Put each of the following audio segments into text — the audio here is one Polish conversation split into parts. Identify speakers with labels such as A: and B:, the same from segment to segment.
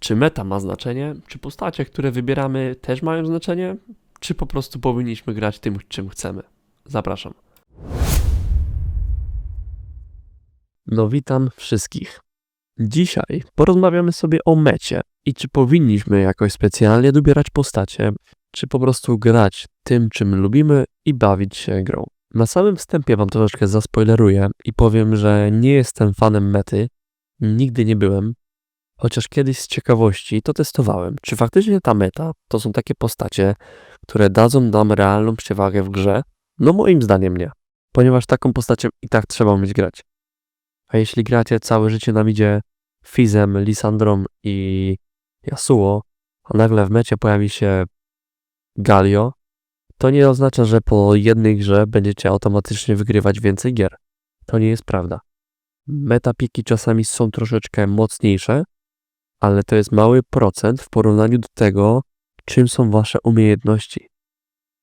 A: Czy meta ma znaczenie? Czy postacie, które wybieramy, też mają znaczenie? Czy po prostu powinniśmy grać tym, czym chcemy? Zapraszam. No, witam wszystkich. Dzisiaj porozmawiamy sobie o mecie i czy powinniśmy jakoś specjalnie dobierać postacie, czy po prostu grać tym, czym lubimy i bawić się grą. Na samym wstępie wam troszeczkę zaspoileruję i powiem, że nie jestem fanem mety, nigdy nie byłem, chociaż kiedyś z ciekawości to testowałem, czy faktycznie ta meta to są takie postacie, które dadzą nam realną przewagę w grze. No moim zdaniem nie, ponieważ taką postacią i tak trzeba umieć grać. A jeśli gracie całe życie na midzie Fizem, Lisandrą i Yasuo, a nagle w mecie pojawi się Galio, to nie oznacza, że po jednej grze będziecie automatycznie wygrywać więcej gier. To nie jest prawda. Metapiki czasami są troszeczkę mocniejsze, ale to jest mały procent w porównaniu do tego, czym są wasze umiejętności.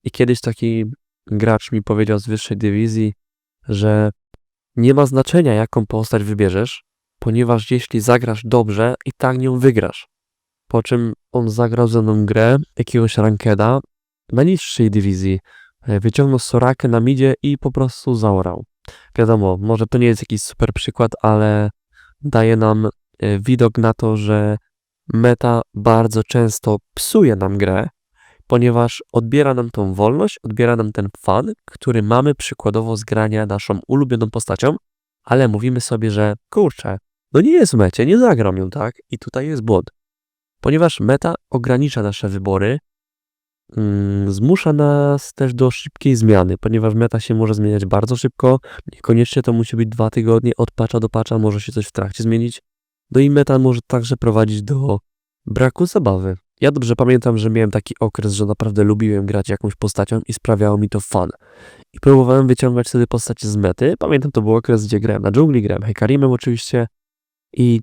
A: I kiedyś taki gracz mi powiedział z wyższej dywizji, że nie ma znaczenia, jaką postać wybierzesz, ponieważ jeśli zagrasz dobrze, i tak nią wygrasz. Po czym on zagrał ze mną grę jakiegoś rankeda na niższej dywizji. E, Wyciągnął Sorakę na midzie i po prostu zaorał. Wiadomo, może to nie jest jakiś super przykład, ale daje nam widok na to, że meta bardzo często psuje nam grę, ponieważ odbiera nam tą wolność, odbiera nam ten fan, który mamy przykładowo z grania naszą ulubioną postacią, ale mówimy sobie, że kurczę, no nie jest w mecie, nie zagram ją, tak? I tutaj jest błąd. Ponieważ meta ogranicza nasze wybory, mm, zmusza nas też do szybkiej zmiany, ponieważ meta się może zmieniać bardzo szybko, niekoniecznie to musi być dwa tygodnie od patcha do patcha, może się coś w trakcie zmienić. No i meta może także prowadzić do braku zabawy. Ja dobrze pamiętam, że miałem taki okres, że naprawdę lubiłem grać jakąś postacią i sprawiało mi to fan. I próbowałem wyciągać wtedy postacie z mety. Pamiętam, to był okres, gdzie grałem na dżungli, grałem Hekarimem oczywiście i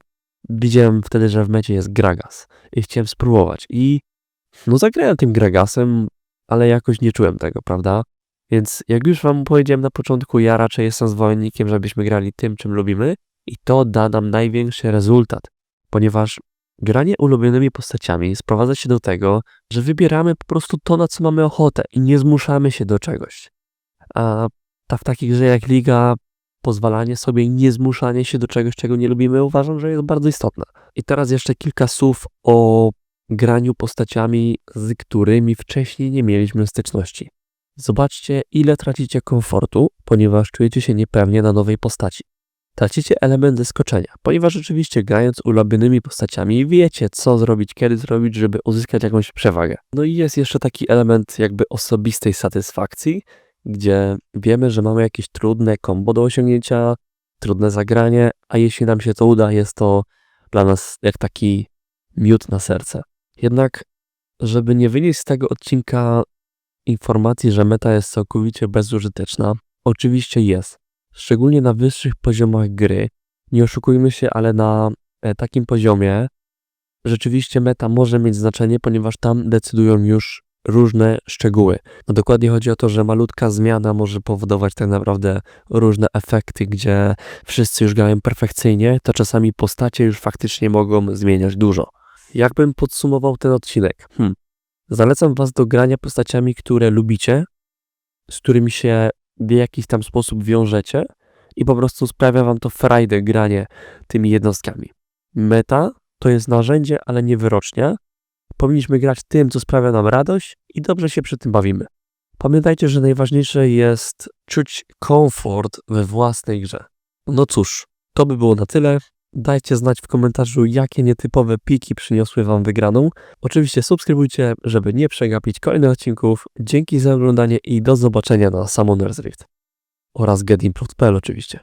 A: widziałem wtedy, że w mecie jest Gragas i chciałem spróbować. I no zagrałem tym Gragasem, ale jakoś nie czułem tego, prawda? Więc jak już wam powiedziałem na początku, ja raczej jestem zwolennikiem, żebyśmy grali tym, czym lubimy i to da nam największy rezultat, ponieważ granie ulubionymi postaciami sprowadza się do tego, że wybieramy po prostu to, na co mamy ochotę i nie zmuszamy się do czegoś. A ta w takiej grze jak Liga pozwalanie sobie i nie zmuszanie się do czegoś, czego nie lubimy, uważam, że jest bardzo istotne. I teraz jeszcze kilka słów o graniu postaciami, z którymi wcześniej nie mieliśmy styczności. Zobaczcie, ile tracicie komfortu, ponieważ czujecie się niepewnie na nowej postaci. Tracicie element zaskoczenia, ponieważ rzeczywiście grając ulubionymi postaciami wiecie, co zrobić, kiedy zrobić, żeby uzyskać jakąś przewagę. No i jest jeszcze taki element jakby osobistej satysfakcji, gdzie wiemy, że mamy jakieś trudne kombo do osiągnięcia, trudne zagranie, a jeśli nam się to uda, jest to dla nas jak taki miód na serce. Jednak, żeby nie wynieść z tego odcinka informacji, że meta jest całkowicie bezużyteczna, oczywiście jest. Szczególnie na wyższych poziomach gry. Nie oszukujmy się, ale na e, takim poziomie rzeczywiście meta może mieć znaczenie, ponieważ tam decydują już różne szczegóły. No dokładnie chodzi o to, że malutka zmiana może powodować tak naprawdę różne efekty, gdzie wszyscy już grają perfekcyjnie, to czasami postacie już faktycznie mogą zmieniać dużo. Jakbym podsumował ten odcinek? Hmm. Zalecam Was do grania postaciami, które lubicie, z którymi się w jakiś tam sposób wiążecie i po prostu sprawia Wam to frajdę granie tymi jednostkami. Meta to jest narzędzie, ale nie wyrocznia. Powinniśmy grać tym, co sprawia nam radość i dobrze się przy tym bawimy. Pamiętajcie, że najważniejsze jest czuć komfort we własnej grze. No cóż, to by było na tyle. Dajcie znać w komentarzu, jakie nietypowe piki przyniosły Wam wygraną. Oczywiście subskrybujcie, żeby nie przegapić kolejnych odcinków. Dzięki za oglądanie i do zobaczenia na Summoner's Rift oraz getimproved.pl oczywiście.